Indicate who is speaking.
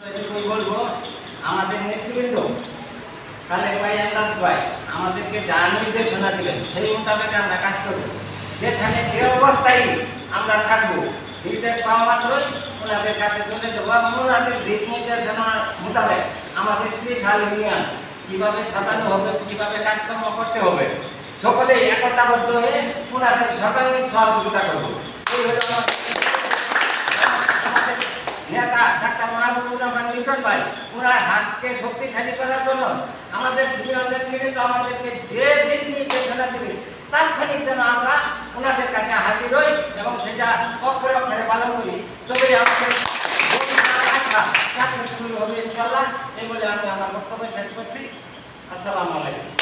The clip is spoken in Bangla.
Speaker 1: আমাদের ভাই ভাই আমাদেরকে নির্দেশনা দিলেন সেই আমরা কাজ যে অবস্থায় আমরা থাকব নির্দেশ ওনাদের কাছে চলে দিক মোতাবেক আমাদের ইউনিয়ন কীভাবে সাজানো হবে কীভাবে কাজকর্ম করতে হবে সকলেই একতাবদ্ধ হয়ে ওনাদের সর্বাঙ্গীন সহযোগিতা করব আমাদের নেতা ডাক্তার মাহবুবুর রহমান লিটন ভাই ওনার হাতকে শক্তিশালী করার জন্য আমাদের সিনিয়র নেতৃবৃন্দ আমাদেরকে যে দিক নির্দেশনা দেবে, তাৎক্ষণিক যেন আমরা ওনাদের কাছে হাজির হই এবং সেটা অক্ষরে অক্ষরে পালন করি। তবে আমাদের সাকসেসফুল হবে ইনশাল্লাহ। এই বলে আমি আমার বক্তব্য শেষ করছি। আসসালামু আলাইকুম।